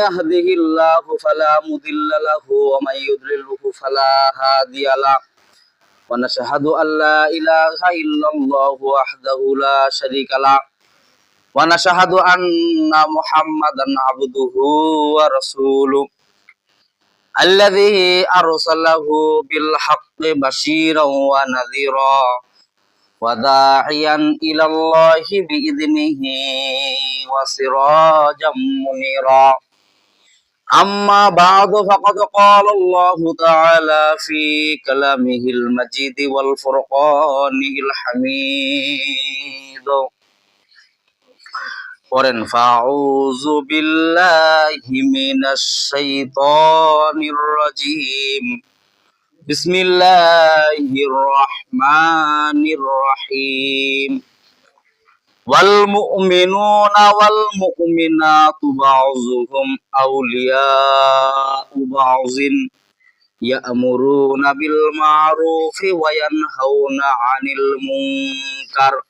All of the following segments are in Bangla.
يهده الله فلا مضل له ومن يضلله فلا هادي له ونشهد أن لا إله إلا الله وحده لا شريك له ونشهد أن محمدا عبده ورسوله الذي أرسله بالحق بشيرا ونذيرا وداعيا إلى الله بإذنه وسراجا منيرا أما بعد فقد قال الله تعالى في كلامه المجيد والفرقان الحميد قرن فأعوذ بالله من الشيطان الرجيم بسم الله الرحمن الرحيم والمؤمنون والمؤمنات بعضهم أولياء بعض يأمرون بالمعروف وينهون عن المنكر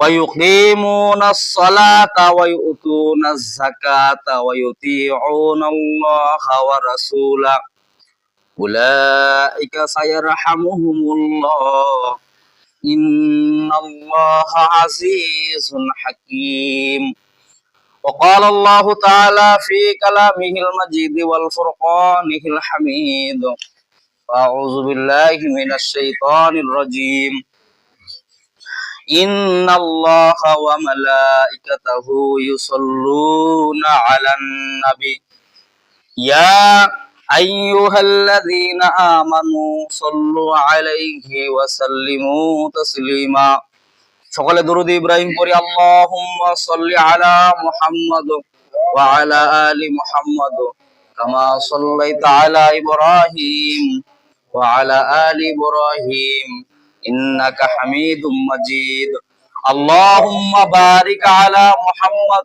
ويقيمون الصلاة ويؤتون الزكاة ويطيعون الله ورسوله أولئك سيرحمهم الله إن الله عزيز حكيم وقال الله تعالى في كلامه المجيد والفرقانه الحميد أعوذ بالله من الشيطان الرجيم إن الله وملائكته يصلون على النبي يا أيها الذين آمنوا صلوا عليه وسلموا تسليما সকলে দরুদ ইব্রাহিম পড়ি আল্লাহুম্মা সাল্লি আলা মুহাম্মদ ওয়া আলা আলি মুহাম্মদ কামা সাল্লাইতা আলা ইব্রাহিম ওয়া আলা আলি ইব্রাহিম إنك حميد مجيد اللهم بارك على محمد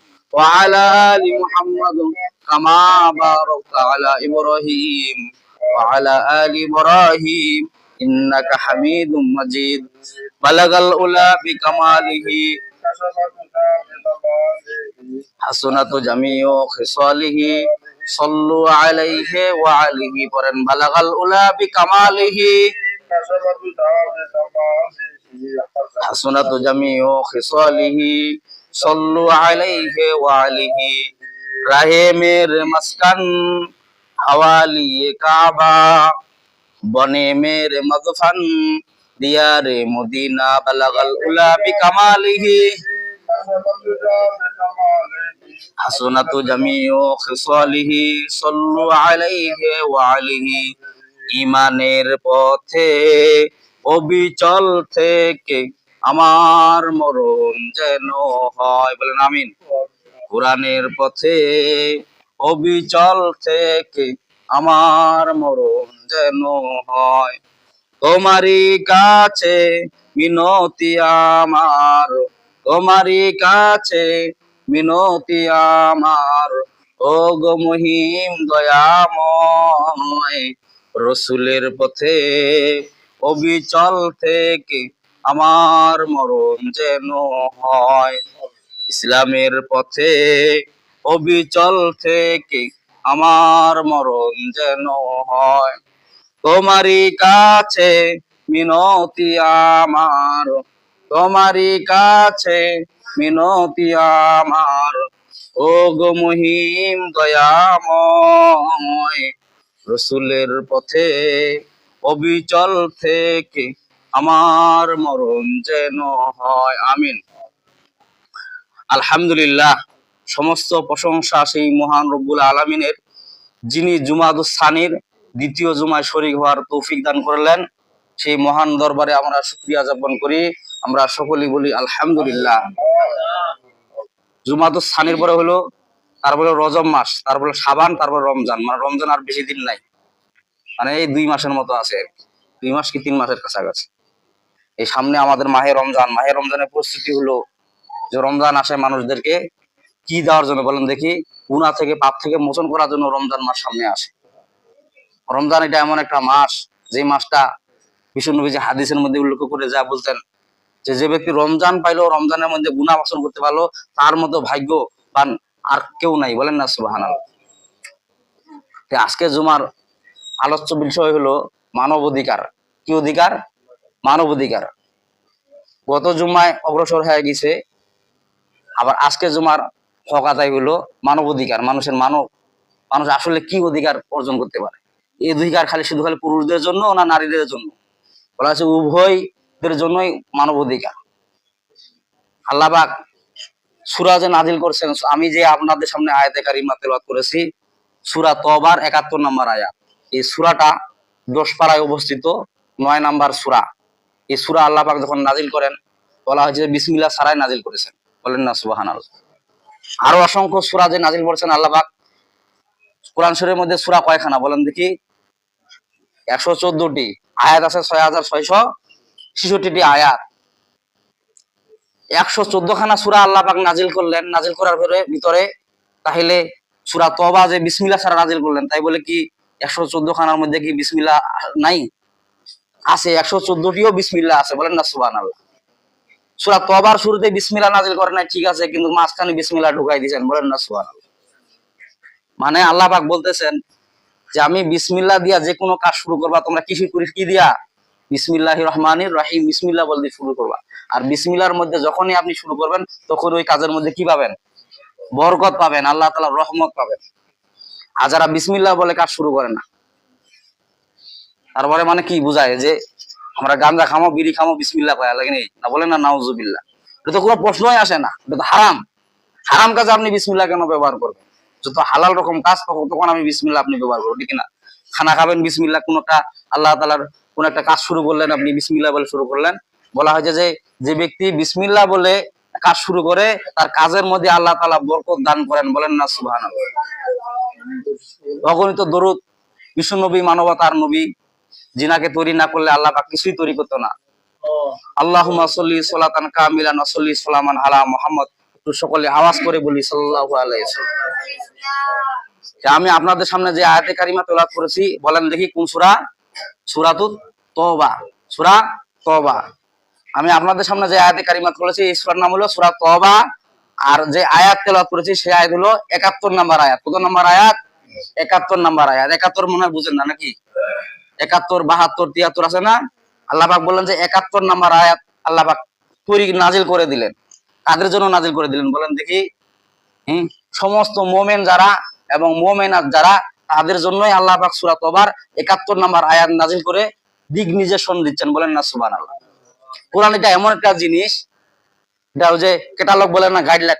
وعلى آل محمد كما باركت على إبراهيم وعلى آل إبراهيم إنك حميد مجيد. بلغ الأولى بكماله. حسنة جميع خصاله. صلوا عليه وعليه برن بلغ الأولى بكماله. حسنة جميع خصاله. সল্লু আলাইহি ওয়া আলিহি রাহেমের মাসকান হাওয়ালি কাবা, বনে মের মাগফান দিয়ারে মদিনা, বালাগাল উলা বিকামালিহি হাসনাতু জামিউ খিসালিহি সল্লু আলাইহি ওয়া আলিহি। ইমানের পথে, অবিচল থেকে আমার মরণ যেন হয়। বলেন আমিন। কোরআনের পথে অবিচল থেকে আমার মরণ যেন হয়। তোমারই কাছে মিনতি আমার। তোমারই কাছে মিনতি আমার। ও গো মহিম দয়াময়, রসুলের পথে অবিচল থেকে আমার মরণ যেন হয়। ইসলামের পথে, অবিচল থেকে আমার মরণ যেন হয়। তোমারই কাছে মিনতি আমার, তোমারই কাছে মিনতি আমার। ও গো মহিম দয়াময়, রসুলের পথে অবিচল থেকে আমার মরণ যেন হয়, আমিন। আলহামদুলিল্লাহ, সমস্ত প্রশংসা সেই মহান রব্বুল আলমিনের, যিনি জুমাদুস সানির দ্বিতীয় জুমায় শরিক হওয়ার তৌফিক দান করলেন, সেই মহান দরবারে আমরা শুক্রিয়া যাপন করি। আমরা সকলেই বলি আলহামদুলিল্লাহ। জুমাদুস সানির পরে হলো তারপরে রজব মাস তারপরে সাবান তারপরে রমজান। মানে রমজান আর বেশি দিন নাই। মানে এই দুই মাসের মতো আছে। দুই মাস কি তিন মাসের কাছাকাছি। এই সামনে আমাদের মাহে রমজান। মাহে রমজানের প্রস্তুতি হলো যে রমজান আসে মানুষদেরকে কি দেওয়ার জন্য? বলেন দেখি গুণা থেকে পাপ থেকে মোচন করার জন্য রমজান মাস সামনে আসে। রমজান এটা এমন একটা মাস যে মাসটা বিষ্ণু যে হাদিসের মধ্যে উল্লেখ করে যা বলতেন যে যে ব্যক্তি রমজান পাইলো, রমজানের মধ্যে গুণা বাসন করতে পারল, তার মতো ভাগ্যবান আর কেউ নাই। বলেন না সুবাহান আজকে জুমার আলোচ্য বিষয় হলো মানব অধিকার। কি অধিকার? মানব অধিকার গত জুমায় অগ্রসর হয়ে গেছে, আবার আজকে জুমার হক আদায় হলো মানব অধিকার মানুষের মানব, মানুষ আসলে কি অধিকার অর্জন করতে পারে? এই অধিকার খালি শুধু খালি পুরুষদের জন্য না নারীদের জন্য? বলা হচ্ছে উভয়দের জন্যই মানব অধিকার আল্লাহবাক সুরা যে নাজিল করছেন, আমি যে আপনাদের সামনে আয়াতে কারিমা তেলাওয়াত করেছি, সুরা তবার একাত্তর নম্বর আয়াত। এই সুরাটা দশ পাড়ায় অবস্থিত, নয় নাম্বার সুরা। এই সুরা আল্লাহ পাক যখন নাজিল করেন, বলা হয়েছে বিসমিল্লাহ সারাই নাজিল করেছেন। বলেন না সুবাহান আরও অসংখ্য সুরা যে নাজিল করেছেন আল্লাহ পাক। কোরআন শরীরের মধ্যে সুরা কয়খানা? বলেন দেখি। একশো চোদ্দটি। আয়াত আছে ছয় হাজার ছয়শো ছেষট্টিটি আয়াত। একশো চোদ্দ খানা সুরা আল্লাহ পাক নাজিল করলেন। নাজিল করার পরে ভিতরে তাহলে সুরা তবা যে বিসমিল্লা সারা নাজিল করলেন, তাই বলে কি একশো চোদ্দ খানার মধ্যে কি বিসমিল্লা নাই? আছে, একশো চোদ্দটিও বিসমিল্লা আছে, বলেন না সুবান আল্লাহ সুরা তবার শুরুতে বিসমিল্লা নাজিল করে নাই, ঠিক আছে, কিন্তু মাঝখানে বিসমিল্লা ঢুকাই দিয়েছেন, বলেন না সুবান মানে আল্লাহ পাক বলতেছেন যে আমি বিসমিল্লা দিয়া যে কোনো কাজ শুরু করবা, তোমরা কি করি কি দিয়া? বিসমিল্লাহ রহমানির রহিম বিসমিল্লা বলতে শুরু করবা। আর বিসমিল্লার মধ্যে যখনই আপনি শুরু করবেন, তখন ওই কাজের মধ্যে কি পাবেন? বরকত পাবেন, আল্লাহ তালা রহমত পাবেন। আর যারা বিসমিল্লাহ বলে কাজ শুরু করে না তারপরে মানে কি বুঝায় যে আমরা গাঞ্জা খামো, বিড়ি খামো, বিসমিল্লাহ কয়া লাগে না। বলে না, নাউজুবিল্লাহ। এটা তো কোনো প্রশ্নই আসে না। এটা তো হারাম। হারাম কাজে আপনি বিসমিল্লাহ কেন ব্যবহার করবেন? যত হালাল রকম কাজ তখন তখন আমি বিসমিল্লাহ আপনি ব্যবহার করব, ঠিক না? খানা খাবেন, বিসমিল্লাহ কোন একটা আল্লাহ তালার কোন একটা কাজ শুরু করলেন, আপনি বিসমিল্লাহ বলে শুরু করলেন। বলা হয়েছে যে যে ব্যক্তি বিসমিল্লাহ বলে কাজ শুরু করে, তার কাজের মধ্যে আল্লাহ তালা বরকত দান করেন বলেন না সুবাহ অগণিত দরুদ, বিষ্ণু নবী, মানবতার নবী জিনাকে তৈরি না করলে আল্লাহ পাক কিছুই তৈরি করতো না। আল্লাহুম্মা সাল্লি সালাতান কামিলান ওয়া সাল্লি সালামান আলা মুহাম্মদ। একটু সকলে আওয়াজ করে বলি সাল্লাল্লাহু আলাইহি আমি আপনাদের সামনে যে আয়াতে কারিমা তেলাওয়াত করেছি বলেন দেখি কোন সূরা? সূরাতুত তওবা। সূরা তওবা। আমি আপনাদের সামনে যে আয়াতে কারিমা করেছি এই সূরার নাম হলো সূরা তওবা। আর যে আয়াত তেলাওয়াত করেছি সেই আয়াত হলো 71 নম্বর আয়াত। কত নম্বর আয়াত? 71 নম্বর আয়াত। 71 মনে হয় বুঝেন না নাকি? একাত্তর, বাহাত্তর, তিয়াত্তর আছে না? আল্লাহ পাক বললেন যে একাত্তর নাম্বার আয়াত আল্লাহ পাক তৈরি নাজিল করে দিলেন। কাদের জন্য নাজিল করে দিলেন বলেন দেখি। হম? সমস্ত মোমেন যারা এবং মোমেনাত যারা, তাদের জন্যই আল্লাহ পাক সুরা তবার একাত্তর নাম্বার আয়াত নাজিল করে দিক নির্দেশন দিচ্ছেন বলেন না সুবান আল্লাহ কোরআন এটা এমন একটা জিনিস, এটা যে কেটালগ বলেন না গাইডলাইন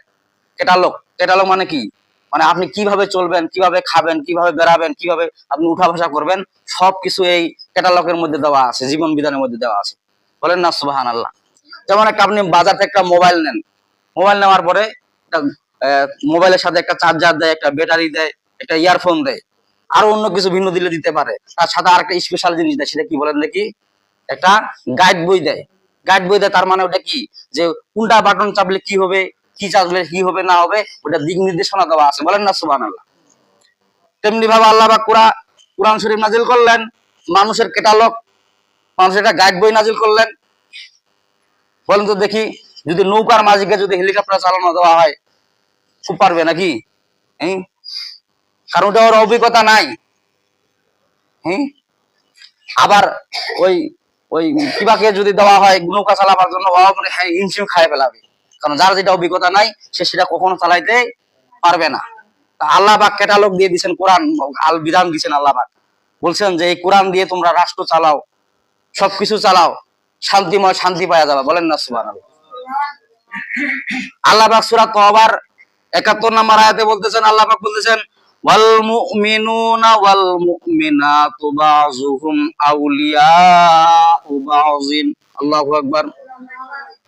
কেটালগ কেটালগ মানে কি? মানে আপনি কীভাবে চলবেন, কীভাবে খাবেন, কীভাবে বেড়াবেন, কীভাবে আপনি উঠা বসা করবেন, সবকিছু এই ক্যাটালগের মধ্যে দেওয়া আছে, জীবন বিধানের মধ্যে দেওয়া আছে। বলেন না সুবাহান আল্লাহ যেমন একটা আপনি বাজার থেকে একটা মোবাইল নেন। মোবাইল নেওয়ার পরে মোবাইলের সাথে একটা চার্জার দেয়, একটা ব্যাটারি দেয়, একটা ইয়ারফোন দেয়। আরও অন্য কিছু ভিন্ন দিলে দিতে পারে। তার সাথে আর একটা স্পেশাল জিনিস দেয়, সেটা কি বলেন দেখি? একটা গাইড বই দেয়। গাইড বই দেয়, তার মানে ওটা কি? যে কোনটা বাটন চাপলে কি হবে? কি চাপলে কি হবে, না হবে, ওটা দিক নির্দেশনা দেওয়া আছে। বলেন না সুবাহ আল্লাহ তেমনি ভাবে আল্লাহ বা কোরআন কোরআন শরীফ নাজিল করলেন, মানুষের কেটালগ মানুষের একটা গাইড বই নাজিল করলেন। বলেন তো দেখি, যদি নৌকার মাঝিকে যদি হেলিকপ্টার চালানো দেওয়া হয়, খুব পারবে নাকি? হ্যাঁ? কারণ ওটা ওর অভিজ্ঞতা নাই। হ্যাঁ? আবার ওই ওই কিবাকে যদি দেওয়া হয়, নৌকা চালাবার জন্য হিমশিম খায় ফেলাবে। কারণ যার যেটা অভিজ্ঞতা নাই, সে সেটা কখনো চালাইতে পারবে না। তা আল্লাহ পাক ক্যাটালগ দিয়ে দিয়েছেন কোরআন, আল বিধান দিয়েছেন আল্লাহ পাক। বলছেন যে, এই কোরআন দিয়ে তোমরা রাষ্ট্র চালাও, সবকিছু চালাও, শান্তিময় শান্তি পাওয়া যাবে। বলেন না সুবান আল্লাহ পাক সূরা তওবার 71 নম্বর আয়াতে বলতেছেন, আল্লাহ পাক বলতেছেন, ওয়াল মুমিনুনা আল্লাহু আকবার।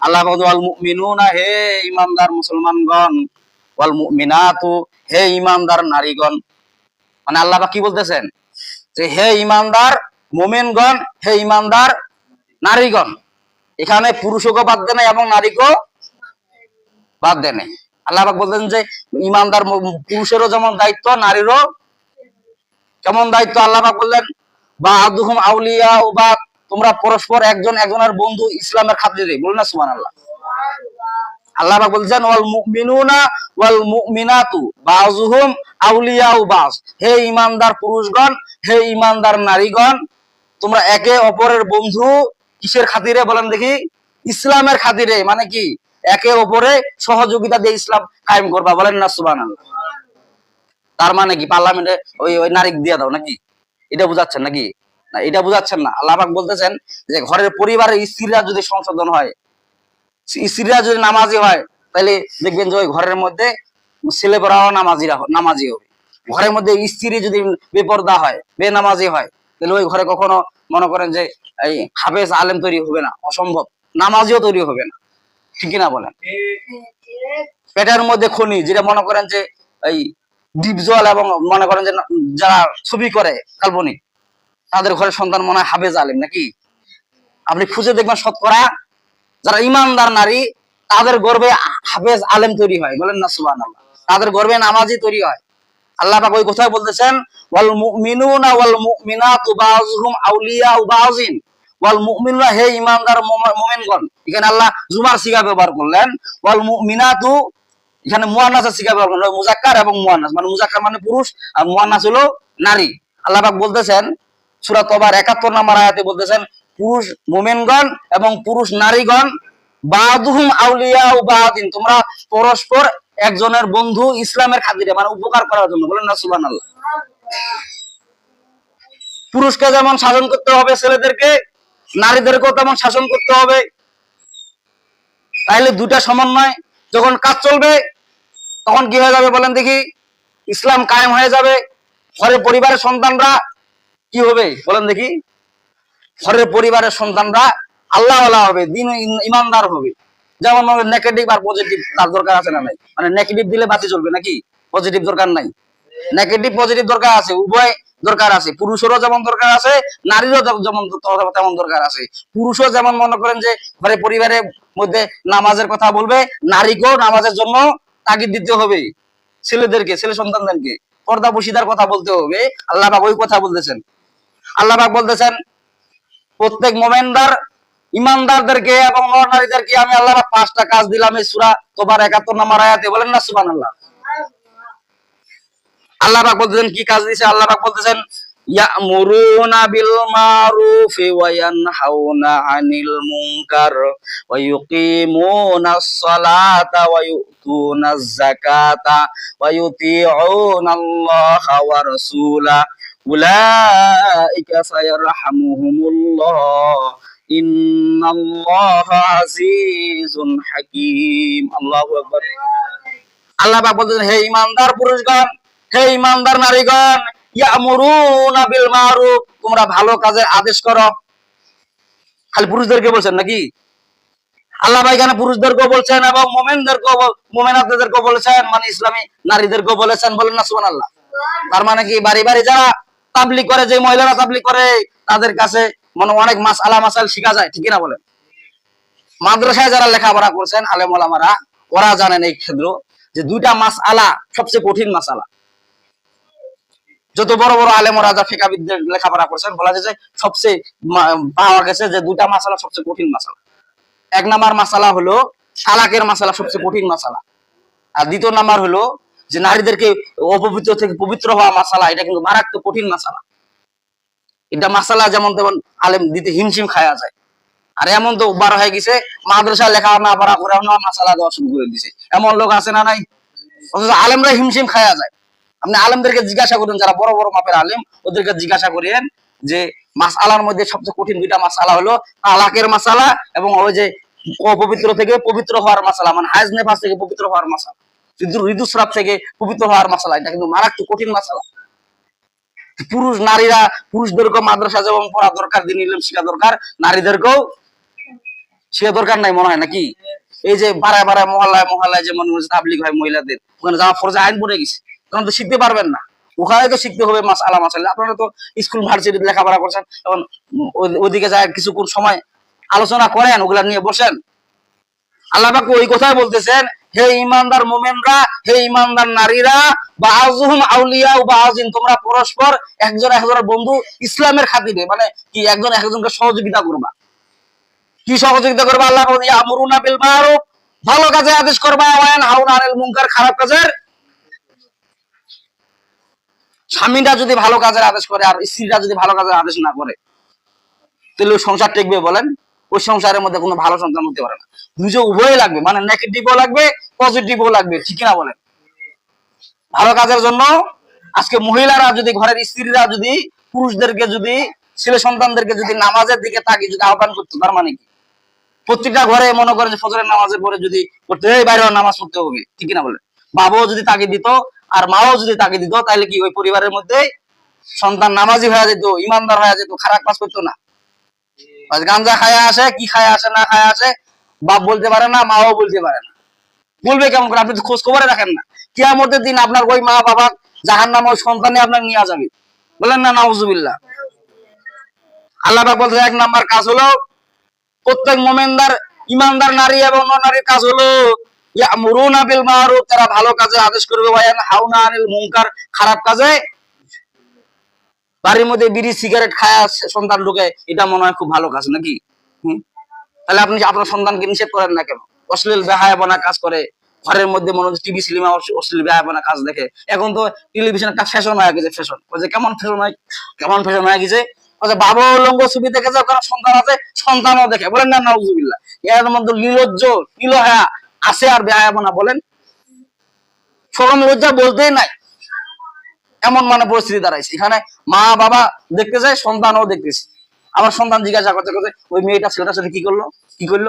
আল্লাহ ওয়াল মুমিনুনা, হে ইমানদার মুসলমানগণ, ওয়াল মুমিনাতু, হে ইমানদার নারীগণ। মানে আল্লাহ কি বলতেছেন? যে হে ইমানদার হে ইমানদার নারীগণ, এখানে পুরুষকে বাদ দেয় এবং নারীকেও বাদ দেয় আল্লাহ বলতেন যে ইমানদার পুরুষেরও যেমন দায়িত্ব, নারীরও কেমন দায়িত্ব? আল্লাহ বললেন বা আদুহুম আউলিয়া ও বা তোমরা পরস্পর একজন একজনের বন্ধু ইসলামের খাতিরে বলুন না, সুবহানাল্লাহ। আল্লাহ পাক বলছেন, ওয়াল মুমিনুনা ওয়াল আউলিয়াউ বাজ হে ইমানদার পুরুষগণ, হে ইমানদার নারীগণ, তোমরা একে অপরের বন্ধু কিসের খাতিরে বলেন দেখি? ইসলামের খাতিরে মানে কি? একে অপরে সহযোগিতা দিয়ে ইসলাম কায়েম করবা, বলেন না, সুবহানাল্লাহ। তার মানে কি? পার্লামেন্টে ওই ওই নারী দিয়ে দাও নাকি? এটা বুঝাচ্ছেন নাকি? এটা বুঝাচ্ছেন না। আল্লাহ পাক বলতেছেন যে ঘরের পরিবারের স্ত্রীরা যদি সংশোধন হয়, স্ত্রীরা যদি নামাজি হয়, তাহলে দেখবেন যে ওই ঘরের মধ্যে ছেলেপরাও নামাজিরা নামাজি হবে। ঘরের মধ্যে স্ত্রী যদি বেপর্দা হয়, বেনামাজি হয়, তাহলে ওই ঘরে কখনো মনে করেন যে এই হাফেজ আলেম তৈরি হবে না, অসম্ভব। নামাজিও তৈরি হবে না। ঠিক না বলেন? পেটের মধ্যে খনি, যেটা মনে করেন যে এই ডিপ জল এবং মনে করেন যে যারা ছবি করে, কাল্পনিক তাদের ঘরে সন্তান মনে হয় হাফেজ আলেম নাকি? আপনি খুঁজে দেখবেন শতকরা যারা ইমানদার নারী, তাদের গর্বে হাফেজ আলেম তৈরি হয়। বলেন না সুবান তাদের গর্বে নামাজি তৈরি হয়। আল্লাহ ওই কথাই বলতেছেন, ওয়াল মুমিনুনা ওয়াল বাযিন। ওয়াল মুমিনুনা, হে ইমানদার মুমিনগণ, এখানে আল্লাহ জুমার সিগা ব্যবহার করলেন। ওয়াল এখানে সিগা ব্যবহার করলেন। মুজাক্কার এবং মানে মুজাক্কার মানে পুরুষ আর মুয়ান্নাস হলো নারী। আল্লাহ বলতেছেন সূরা তবার 71 নম্বর আয়াতে বলতেছেন, পুরুষ মুমিনগণ এবং পুরুষ নারীগণ আউলিয়া তোমরা পরস্পর একজনের বন্ধু ইসলামের খাতিরে মানে উপকার করার জন্য। বলেন না, সুবহানাল্লাহ। পুরুষকে যেমন শাসন করতে হবে ছেলেদেরকে, নারীদেরকেও তেমন শাসন করতে হবে। তাইলে দুটা সমন্বয় যখন কাজ চলবে, তখন কি হয়ে যাবে বলেন দেখি? ইসলাম কায়েম হয়ে যাবে। ঘরে পরিবারের সন্তানরা কি হবে? বলেন দেখি। ঘরের পরিবারের সন্তানরা আল্লাহ হবে, দিন ইমানদার হবে। যেমন নেগেটিভ আর পজিটিভ তার দরকার আছে না নাই? মানে নেগেটিভ দিলে বাতি চলবে নাকি? পজিটিভ দরকার নাই। নেগেটিভ পজিটিভ দরকার আছে, উভয় দরকার আছে। পুরুষেরও যেমন দরকার আছে, নারীরও যেমন তেমন দরকার আছে। পুরুষও যেমন মনে করেন যে ঘরে পরিবারের মধ্যে নামাজের কথা বলবে, নারীকেও নামাজের জন্য তাগিদ দিতে হবে। ছেলেদেরকে, ছেলে সন্তানদেরকে পর্দা বসিদার কথা বলতে হবে। আল্লাহ ওই কথা বলতেছেন। আল্লাহ পাক বলতেছেন, প্রত্যেক মোমেনদার, ইমানদারদেরকে এবং নর নারীদেরকে আমি আল্লাহ পাঁচটা কাজ দিলাম এই সূরা তোবার 71 নম্বর আয়াতে, বলেন না সুবহানাল্লাহ? আল্লাহ পাক বলতেছেন, কি কাজ দিয়েছে আল্লাহ পাক বলতেছেন, ইয়ামুরুনা বিল মারুফি ওয়া ইয়ানহাউনা আনিল মুনকার ওয়া ইউকিমুনাস সালাতা ওয়া ইউতুনাজ ওয়া ইউতিউনাল্লাহা ওয়া রাসূলা উলাইকা সায়ারহামুহুমুল্লাহ। ইন্নাল্লাহা আজিজুন হাকীম। আল্লাহু পাক বলতেছেন, হে ইমানদার পুরুষগণ, হে ইমানদার নারীগণ, ইয়ামুরুনা বিল মারুফ। তোমরা ভালো কাজের আদেশ করো। খালি পুরুষদেরকে বলছেন নাকি? আল্লাহ ভাই এখানে পুরুষদেরকেও বলছেন এবং মোমেনদেরকেও মোমেনাতদেরকেও বলেছেন মানে ইসলামী নারীদেরকেও বলেছেন বলেন না, সুবহানাল্লাহ। তার মানে কি, বাড়ি বাড়ি যারা তাবলিগ করে, যে মহিলারা তাবলিগ করে, তাদের কাছে মানে অনেক মাস আলা মাসাল শিখা যায়, ঠিক না বলেন? মাদ্রাসায় যারা লেখাপড়া করছেন, আলেম ওলামারা, ওরা জানেন এই ক্ষেত্র যে দুইটা মাস আলা সবচেয়ে কঠিন মাস আলা। যত বড় বড় আলেম রাজা ফিকাবিদদের লেখাপড়া করছেন, বলা যায় যে সবচেয়ে পাওয়া গেছে যে দুইটা মাসালা সবচেয়ে কঠিন মাসালা এক নাম্বার মাসালা হলো তালাকের মাসালা সবচেয়ে কঠিন মাসালা আর দ্বিতীয় নাম্বার হলো যে নারীদেরকে অপবিত্র থেকে পবিত্র হওয়া মাসালা এটা কিন্তু মারাত্মক কঠিন মাসালা এটা মাসালা যেমন তেমন আলেম দিতে হিমশিম খায়া যায়। আর এমন তো বার হয়ে গেছে মাদ্রাসা লেখা না পড়া করে না মাসালা দেওয়া শুরু করে দিছে। এমন লোক আছে না নাই? অথচ আলেমরা হিমশিম খায়া যায়। আপনি আলেমদেরকে জিজ্ঞাসা করুন, যারা বড় বড় মাপের আলেম, ওদেরকে জিজ্ঞাসা করেন যে মাস আলার মধ্যে সবচেয়ে কঠিন দুইটা মাসালা হলো তালাকের মাসালা এবং ওই যে অপবিত্র থেকে পবিত্র হওয়ার মাসালা মানে হাজ নেফাস থেকে পবিত্র হওয়ার মাসালা ঋতু ঋতুস্রাব থেকে পবিত্র হওয়ার মাসালা এটা কিন্তু মারাত্মক কঠিন মাসালা পুরুষ নারীরা পুরুষদেরকেও মাদ্রাসা যেমন পড়া দরকার, দিন ইলম শিখা দরকার নারীদেরকেও শিখা দরকার নাই মনে হয় নাকি? এই যে পাড়ায় পাড়ায় মহল্লায় মহল্লায় যে মনে হচ্ছে তাবলিগ হয় মহিলাদের, ওখানে যাওয়া ফরজে আইন পড়ে গেছে। তখন তো শিখতে পারবেন না। ওখানে তো শিখতে হবে মাস আলা মাসাল্লাহ আপনারা তো স্কুল, ভার্সিটিতে লেখাপড়া করছেন ও- ওদিকে যায় কিছুক্ষণ সময় আলোচনা করেন, ওগুলা নিয়ে বসেন। আল্লাহ ওই কথাই বলতেছেন হে ইমানদার মোমেনরা, হে ইমানদার নারীরা বা আজহুম আউলিয়া বা আজিন তোমরা পরস্পর একজন একজনের বন্ধু ইসলামের খাতিরে মানে কি একজন একজনকে সহযোগিতা করবা। কি সহযোগিতা করবা? আল্লাহ আমরুনা বিল মারুফ, ভালো কাজে আদেশ করবা ওয়ান হাউনা আনিল মুনকার, খারাপ কাজের স্বামীরা যদি ভালো কাজের আদেশ করে আর স্ত্রীরা যদি ভালো কাজের আদেশ না করে, তাহলে সংসার টিকবে বলেন? ওই সংসারের মধ্যে কোনো ভালো সন্তান হতে পারে না। দুজো উভয় লাগবে মানে নেগেটিভও লাগবে পজিটিভও লাগবে, ঠিক না বলেন? ভালো কাজের জন্য আজকে মহিলারা যদি, ঘরের স্ত্রীরা যদি, পুরুষদেরকে যদি, ছেলে সন্তানদেরকে যদি নামাজের দিকে তাকিয়ে যদি আহ্বান করতো, তার মানে কি? প্রত্যেকটা ঘরে মনে করে যে ফজরের নামাজের পরে যদি করতে, এই বাইরে নামাজ পড়তে হবে ঠিক না বলে বাবাও যদি তাকে দিত, আর মাও যদি তাকে দিত তাহলে কি ওই পরিবারের মধ্যে সন্তান নামাজি হয়ে যেত, ইমানদার হয়ে যেত, খারাপ কাজ করতো না? গাঞ্জা খায়া আসে, কি খায়া আসে, না খায়া আসে, বাপ বলতে পারে না, মাও বলতে পারে না। বলবে কেমন করে? আপনি খোঁজ খবরে রাখেন না। কিয়ামতের দিন আপনার ওই মা বাবা জাহান নাম ওই সন্তানে আপনার নিয়ে যাবে। বলেন না, নাউজুবিল্লাহ। আল্লাহ বলছে, এক নাম্বার কাজ হলো, প্রত্যেক মোমেনদার, ইমানদার নারী এবং নারীর কাজ হলো বিল মারুফ, তারা ভালো কাজে আদেশ করবে ওয়ায়ান হাউনা আনিল মুনকার, খারাপ কাজে। বাড়ির মধ্যে বিড়ি, সিগারেট খায়া সন্তান ঢুকে, এটা মনে হয় খুব ভালো কাজ নাকি? তাহলে আপনি আপনার সন্তানকে নিষেধ করেন না কেন? অশ্লীল বেহায়াপনা কাজ করে। ঘরের মধ্যে মনে হচ্ছে টিভি সিনেমা অশ্লীল বেহায়াপনা কাজ দেখে। এখন তো টেলিভিশন একটা ফ্যাশন হয়ে গেছে ফ্যাশন যে কেমন ফ্যাশন হয় কেমন ফ্যাশন হয়ে গেছে? বলছে বলতেই নাই। এমন মানে পরিস্থিতি এখানে মা, বাবা দেখতে যায় সন্তানও দেখতেছে আমার সন্তান জিজ্ঞাসা করতে করতে ওই মেয়েটা, ছেলেটার সাথে কি করল? কি করল?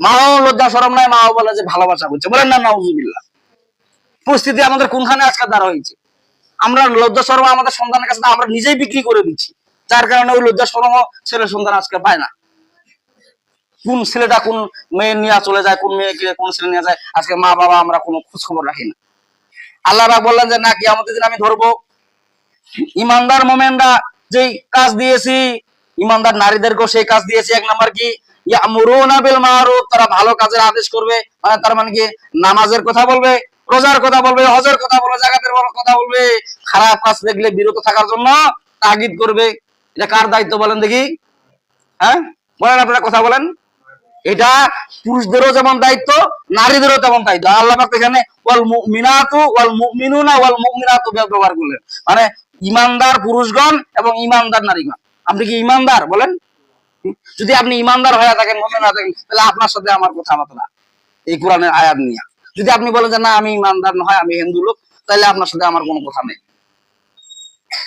মাও লজ্জা সরম নাই, মাও বলে যে ভালোবাসা বলেন না পরিস্থিতি আমাদের কোনখানে আজকে দাঁড়া হয়েছে? আমরা লজ্জা সরম আমাদের সন্তানের কাছে আমরা নিজেই বিক্রি করে দিচ্ছি। যার কারণে ওই লজ্জা সরম ছেলে সন্তান আজকে পায় না। কোন ছেলেটা কোন মেয়ে নিয়ে চলে যায়, কোন মেয়েকে কোন ছেলে নিয়ে যায়, আজকে মা বাবা আমরা কোনো খোঁজ খবর রাখি না। আল্লাহ বললেন যে, না কি আমাদের আমি ধরবো। ইমানদার মোমেনরা যেই কাজ দিয়েছি, ইমানদার নারীদেরকেও সেই কাজ দিয়েছি। এক নাম্বার কি? তারা ভালো কাজের আদেশ করবে মানে তার মানে কি? নামাজের কথা বলবে, রোজার কথা বলবে, হজের কথা বলবে, জাকাতের কথা বলবে। খারাপ কাজ দেখলে বিরত থাকার জন্য তাগিদ করবে। এটা কার দায়িত্ব বলেন দেখি? হ্যাঁ? বলেন আপনারা কথা বলেন। এটা পুরুষদেরও যেমন দায়িত্ব, নারীদেরও তেমন দায়িত্ব। আল্লাহ এখানে ওয়াল মুমিনাতু, ওয়াল মুমিনুনা, ওয়াল মুমিনাতু ব্যবহার করলেন। মানে ইমানদার পুরুষগণ এবং ইমানদার নারীগণ। আপনি কি ইমানদার? বলেন। যদি আপনি ইমানদার হয়ে থাকেন মুমিন হয়ে থাকেন, তাহলে আপনার সাথে আমার কথাবার্তা না। এই কোরআনের আয়াত নিয়ে। যদি আপনি বলেন যে, না, আমি ইমানদার নয়, আমি হিন্দু লোক, তাহলে আপনার সাথে আমার কোনো কথা নেই।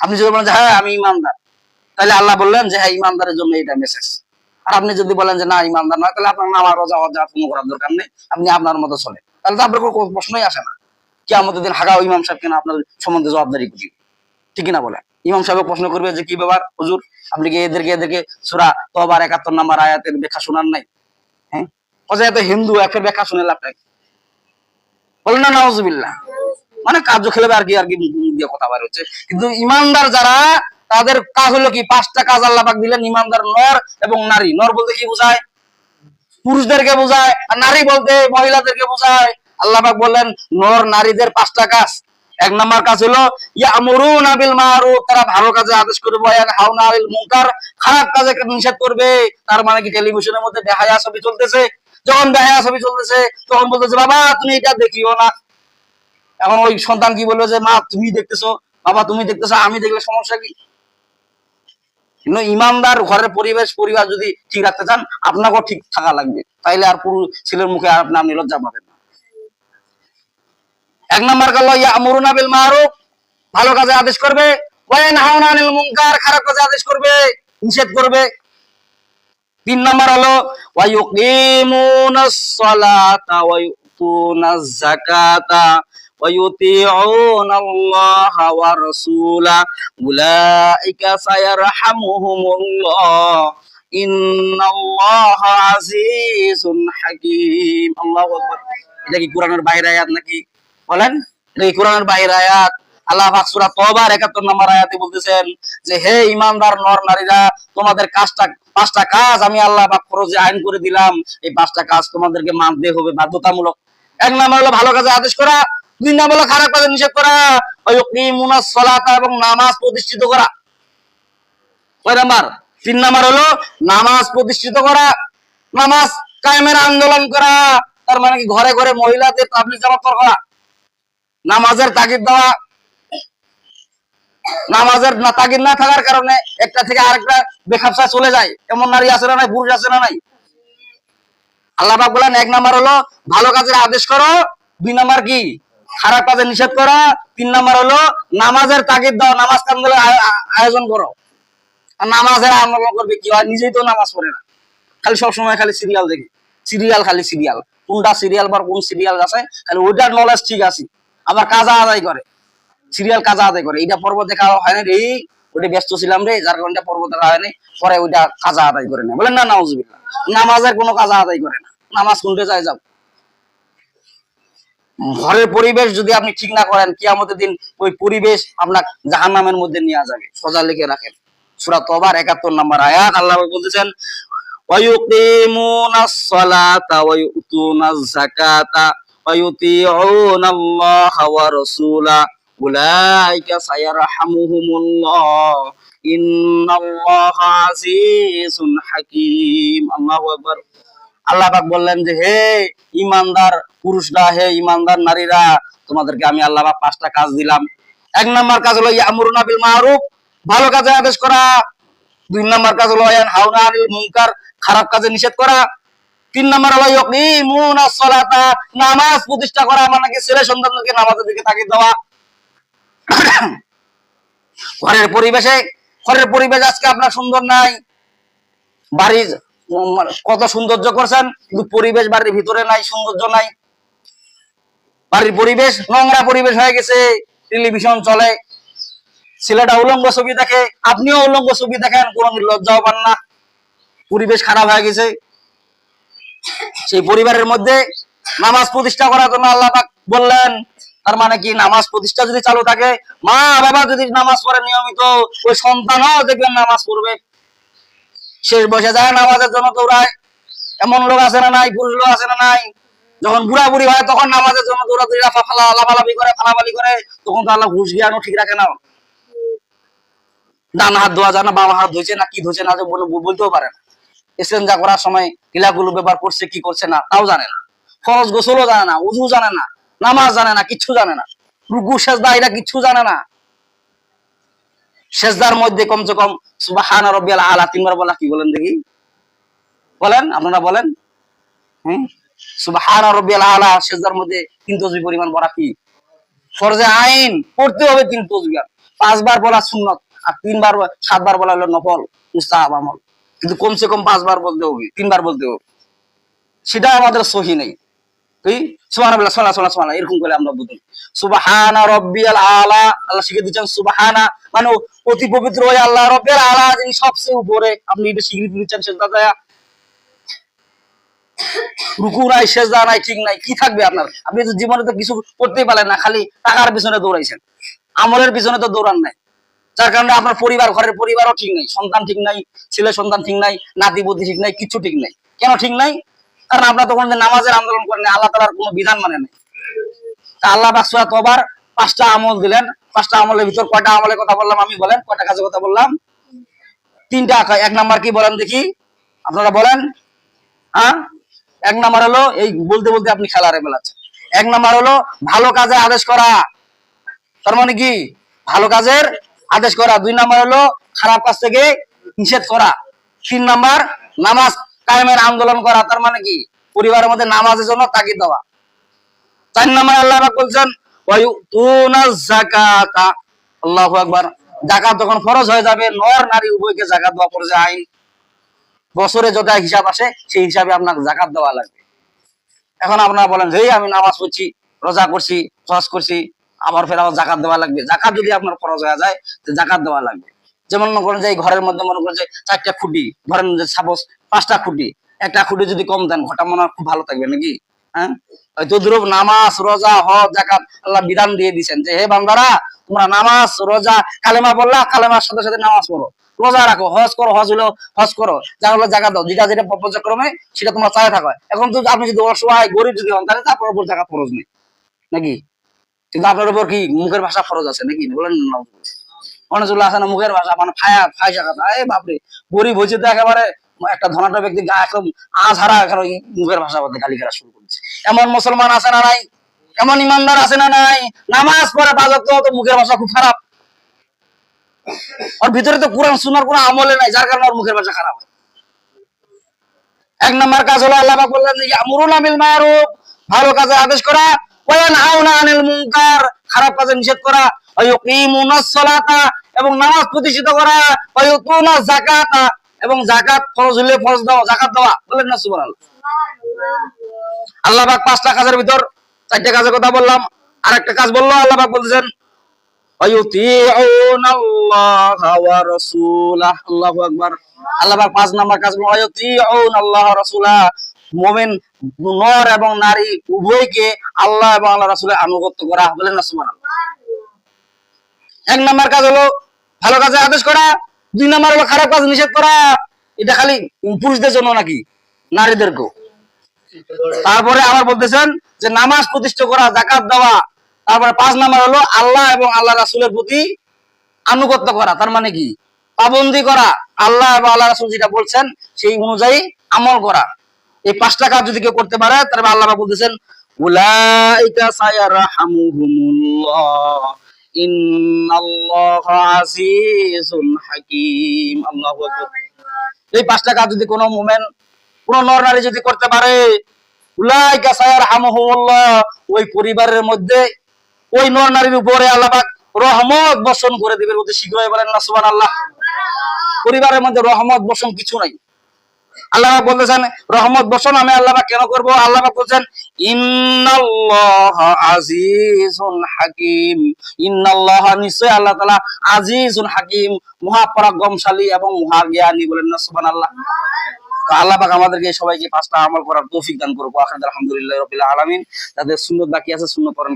আপনি যদি বলেন যে হ্যাঁ আমি ইমানদার, তাহলে আল্লাহ বললেন যে হ্যাঁ ইমানদারের জন্য এটা মেসেজ আর আপনি যদি বলেন যে, না, ইমানদার নয়, তাহলে আপনার নামাজ রোজা হজ কোনো করার দরকার নেই, আপনি আপনার মতো চলে তাহলে তো আপনার কোনো প্রশ্নই আসে না। কি আমাদের দিন হাগাও ইমাম সাহেব কেন আপনার সম্বন্ধে জবাবদারি করি। ঠিক না বলে ইমাম সাহেব প্রশ্ন করবে যে, কি ব্যাপার? হুজুর আপনি কি এদেরকে এদেরকে সুরা তোবার একাত্তর নাম্বার আয়াতের ব্যাখ্যা শোনার নাই? হ্যাঁ? অজা এত হিন্দু, একের ব্যাখ্যা শুনে লাভ নাই। বলেন না, নাউজুবিল্লাহ। মানে কার্য খেলবে আর কি আর কি দিয়ে কথা বার হচ্ছে। কিন্তু ইমানদার যারা, তাদের কাজ হলো কি, পাঁচটা কাজ আল্লাহ দিলেন, ইমানদার নর এবং নারী। নর বলতে কি বোঝায়? পুরুষদেরকে বোঝায়, আর নারী বলতে মহিলাদেরকে বোঝায়। আল্লাহ পাক বললেন, নর নারীদের পাঁচটা কাজ। এক নম্বর কাজ হলো তারা ভালো কাজে আদেশ করবে খারাপ কাজে নিষেধ করবে, তার মানে কি টেলিভিশনের মধ্যে বেহায়া ছবি চলতেছে? যখন বেহায়া ছবি চলতেছে, তখন বলতেছে, বাবা, তুমি এটা দেখিও না। এখন ওই সন্তান কি বলবে যে, মা তুমি দেখতেছো, বাবা, তুমি দেখতেছো, আমি দেখলে সমস্যা কি? কিন্তু ইমানদার ঘরের পরিবেশ, পরিবার যদি ঠিক রাখতে চান, আপনাকেও ঠিক থাকা লাগবে। তাইলে আর পুরো ছেলের মুখে আপনি আপনি লজ্জা পাবেন এক নম্বর কাল ইয়ামুরুনা বিল মারুফ ভালো কাজে আদেশ করবে ওয়ান হাউনা আনিল মুনকার খারাপ কাজে আদেশ করবে নিষেধ করবে তিন নম্বর হলো ওয়ায়ুকিমুনাস সালাতা ওয়ায়ুতুনাজ যাকাতা ويطيعون الله ورسوله أولئك سيرحمهم الله إن الله عزيز حكيم الله أكبر এটা কি কোরআনের বাইরে আয়াত নাকি বলেন কি কোরআনের বাইরে আয়াত, আল্লাহ পাক সূরা তওবার 71 নম্বর আয়াতে বলতেছেন যে, হে নর নারীরা, তোমাদের কাজটা, পাঁচটা কাজ আমি আল্লাহ পাক ফরজে আইন করে দিলাম। এই পাঁচটা কাজ তোমাদেরকে মানতে হবে বাধ্যতামূলক। এক নাম্বার হলো ভালো কাজে আদেশ করা, দুই হলো খারাপ কাজে নিষেধ করা সালাতা এবং নামাজ প্রতিষ্ঠিত করা। কয় নাম্বার? তিন নাম্বার হলো নামাজ প্রতিষ্ঠিত করা, নামাজ কায়েমের আন্দোলন করা, তার মানে কি ঘরে ঘরে মহিলাদের তাবলিগ জামাত করা। নামাজের তাগিদ দেওয়া, নামাজের না তাগিদ না থাকার কারণে একটা থেকে আরেকটা বেখাপসা চলে যায়। এমন নারী আছে না নাই, পুরুষ আছে না নাই? আল্লাহ পাক বলেন, এক নাম্বার হলো, ভালো কাজের আদেশ করো, দুই নাম্বার কি? খারাপ কাজে নিষেধ করো, তিন নাম্বার হলো, নামাজের তাগিদ দাও, নামাজ কান্দোলন আয়োজন করো। আর নামাজের আন্দোলন করবে কি হয়? নিজেই তো নামাজ পড়ে না। খালি সবসময় খালি সিরিয়াল দেখি। সিরিয়াল খালি সিরিয়াল কোনটা সিরিয়াল বা কোন সিরিয়াল আছে, খালি ওইটার নলেজ ঠিক আছে। আবার কাজা আদায় করে। সিরিয়াল কাজা আদায় করে। এইটা পর্ব দেখা হয় না রে। ওটা ব্যস্ত ছিলাম রে, যার কারণে পর্ব দেখা হয়নি। পরে ওইটা কাজা আদায় করে না। বলেন না, নাউজুবিল্লাহ। নামাজের কোনো কাজা আদায় করে না। নামাজ কোনটা চাই যাও। ঘরের পরিবেশ যদি আপনি ঠিক না করেন, কিয়ামতের দিন ওই পরিবেশ আপনার জাহান্নামের মধ্যে নিয়ে যাবে। সোজা লিখে রাখেন। সূরা তবার 71 নম্বর আয়াত। আল্লাহ বলতেছেন ওয়ায়ুকিমুনাস সালাতা ওয়ায়ুতুনাজ যাকাতা ওয়ায়ুতিউনাল্লাহা ওয়া রাসূলা উলাইকা সায়ারহামুহুমুল্লাহ ইন্নাল্লাহা আজিজুন হাকীম আল্লাহু আকবার আল্লাহ পাক বললেন যে, হে ইমানদার পুরুষরা, হে ইমানদার নারীরা, তোমাদেরকে আমি আল্লাহ পাক পাঁচটা কাজ দিলাম। এক নম্বর কাজ হলো, ইয়ামুরুনা বিল মারুফ, ভালো কাজে আদেশ করা। দুই নম্বর কাজ হলো হাওনা আনিল মুনকার, খারাপ কাজে নিষেধ করা। তিন নম্বর হলো ইয়কিমুনাস সালাতা নামাজ প্রতিষ্ঠা করা মানে কি ছেলে সন্তানদেরকে নামাজের দিকে তাকিয়ে দেওয়া। ঘরের পরিবেশে ঘরের পরিবেশ আজকে আপনার সুন্দর নাই। উম, মানে কত সৌন্দর্য করছেন কিন্তু পরিবেশ বাড়ির ভিতরে নাই সৌন্দর্য নাই। বাড়ির পরিবেশ নোংরা পরিবেশ হয়ে গেছে টেলিভিশন চলে। ছেলেটা উলঙ্গ ছবি দেখে আপনিও উলঙ্গ ছবি দেখেন কোনোদিন লজ্জাও পান না। পরিবেশ খারাপ হয়ে গেছে। সেই পরিবারের মধ্যে নামাজ প্রতিষ্ঠা করার জন্য আল্লাহ বললেন, তার মানে কি নামাজ প্রতিষ্ঠা যদি চালু থাকে, মা বাবা যদি নামাজ পড়ে নিয়মিত, ওই সন্তানও দেখবেন নামাজ পড়বে। শেষ বসে যায়, নামাজের জন্য দৌড়ায়। এমন লোক আছে না নাই, পুরুষ লোক আছে না নাই। যখন বুড়া বুড়ি হয়, তখন নামাজের জন্য দৌড়াদৌড়ি লাফা ফালা লাফালাফি করে, ফালাফালি করে। তখন তো আল্লাহ ঘুষ জ্ঞানও ঠিক রাখে না। ডান হাত ধোয়া যায় না, বাম হাত ধুইছে না, কি ধুইছে না বলতেও পারে না। এসেঞ্জা করার সময় টিলাগুলো ব্যবহার করছে, কি করছে না, তাও জানে না। ফরজ গোসলও জানে না, উজু জানে না, নামাজ জানে না, কিচ্ছু জানে না। রুকু, সেজদা, এটা কিচ্ছু জানে না। সেজদার মধ্যে কমসে কম সুবাহান আলা, তিনবার বলা কি বলেন দেখি? বলেন, আপনারা বলেন? হুম? সুবাহান আলা, সেজদার মধ্যে তিন তসবি পরিমাণ বলা কি? ফরজে আইন, পড়তে হবে তিন তসবির পাঁচবার বলা সুন্নত, আর তিনবার, সাতবার বলা হলো নফল, মুস্তাহাব আমল। কিন্তু কমসে কম পাঁচবার বলতে হবে, তিনবার বলতে হবে। সেটা আমাদের সহি নেই। মানে আপনি কি থাকবে আপনার? আপনি তো জীবনে তো কিছু করতেই পারেন না, খালি টাকার পিছনে দৌড়াইছেন। আমলের পিছনে তো দৌড়ান নাই। যার কারণে আপনার পরিবার, ঘরের পরিবারও ঠিক নাই, সন্তান ঠিক নাই, ছেলে সন্তান ঠিক নাই, নাতি বুদ্ধি ঠিক নাই, কিছু ঠিক নাই। কেন ঠিক নাই? কারণ আপনার তখন নামাজের আন্দোলন করেন আল্লাহ তালার কোনো বিধান মানে নাই। আল্লাহ বাকসুয়া তোবার পাঁচটা আমল দিলেন, পাঁচটা আমলের ভিতর কয়টা আমলের কথা বললাম আমি বলেন, কয়টা কাজের কথা বললাম? তিনটা এক নাম্বার কি বলেন দেখি? আপনারা বলেন। হ্যাঁ? এক নাম্বার হলো, এই বলতে বলতে আপনি খেলারে বেলাচ্ছেন এক নাম্বার হলো, ভালো কাজে আদেশ করা। তার মানে কি? ভালো কাজের আদেশ করা। দুই নাম্বার হলো খারাপ কাজ থেকে নিষেধ করা। তিন নাম্বার, নামাজ কায়েমের আন্দোলন করা, তার মানে কি? পরিবারের মধ্যে নামাজের জন্য তাগিদ দেওয়া। চার নাম্বার আল্লাহ বলছেন আল্লাহু আকবার। যাকাত যখন ফরজ হয়ে যাবে, নর নারী উভয়কে যাকাত দেওয়া ফরজ আইন। বছরে যত হিসাব আসে, সেই হিসাবে আপনার জাকাত দেওয়া লাগবে। এখন আপনারা বলেন যে আমি নামাজ পড়ছি, রোজা করছি হজ করছি। আবার ফের আবার জাকাত দেওয়া লাগবে। জাকাত যদি আপনার খরচ হয়ে যায়, তো জাকাত দেওয়া লাগবে। যেমন মনে করেন যে ঘরের মধ্যে মনে করেন যে চারটা খুঁটি, ধরেন যে সাপোজ পাঁচটা খুঁটি, একটা খুঁটি যদি কম দেন, ঘরটা মনে খুব ভালো থাকবে নাকি? হ্যাঁ? হজ হজ করো হজ করো। হলো যেটা চায় থাকো। এখন যদি গরিব যদি তারপর নেই। নাকি? কিন্তু আপনার উপর কি মুখের ভাষা ফরজ আছে নাকি? বলেন না অনেকগুলো আছে না মুখের ভাষা মানে ফায়া ফাইসা কথা। এ বাপরে, গরিব হয়েছে তো একেবারে একটা ধনাঢ্য ব্যক্তি গা একদম আজ হারা এখন মুখের ভাষা বলতে গালি করা শুরু করেছে। এমন মুসলমান আছে না নাই? এমন ইমানদার আছে না নাই? নামাজ পড়ে বাজার তো মুখের ভাষা খুব খারাপ। ওর ভিতরে তো কোরআন শোনার কোনো আমলে নাই, যার কারণে ওর মুখের ভাষা খারাপ হয়। এক নম্বর কাজ হলো আল্লাহ বললেন ইয়ামুরুনা বিল মারুফ। ভালো কাজে আদেশ করা এবং নামাজ প্রতিষ্ঠিত করা। এবং ফরজ হলে ফরজ দেওয়া না পাঁচটা কাজের ভিতর চারটা কাজের কথা বললাম। আর একটা কাজ বলল, আল্লাহ বলতেছেন আল্লাহ পাঁচ নাম্বার কাজ আল্লাহ রাসূলা মুমিন নর এবং নারী উভয়কে আল্লাহ এবং আল্লাহ রাসূলের আনুগত্য করা বলেন না, সুবহানাল্লাহ। এক নাম্বার কাজ হলো ভালো কাজে আদেশ করা, দুই নাম্বার হলো খারাপ কাজ নিষেধ করা। এটা খালি পুরুষদের জন্য নাকি? নারীদেরকেও। তারপরে আবার বলতেছেন যে নামাজ প্রতিষ্ঠা করা জাকাত দেওয়া। তারপরে পাঁচ নাম্বার হলো আল্লাহ এবং আল্লাহ রাসুলের প্রতি আনুগত্য করা, তার মানে কি? পাবন্দি করা, আল্লাহ এবং আল্লাহ রাসুল যেটা বলছেন সেই অনুযায়ী আমল করা। এই পাঁচটা কাজ যদি কেউ করতে পারে, তাহলে আল্লাহ বলতেছেন এই পাঁচটা কাজ যদি নর নারী যদি করতে পারে ওই পরিবারের মধ্যে ওই নর নারীর উপরে আল্লাহ রহমত বর্ষণ করে দিবেন শীঘ্রই বলেন না, সুবহানাল্লাহ। পরিবারের মধ্যে রহমত বর্ষণ কিছু নাই। আল্লাহ বলতেছেন, রহমত বর্ষণ আমি আল্লাহ কেন করব? আল্লাহ বলছেন হাকিম। এবং সুবহানাল্লাহ। আল্লাহ আমাদেরকে সবাইকে পাঁচটা দান আলহামদুলিল্লাহ আলামিন। তাদের সুন্নত বাকি আছে, সুন্নত করেন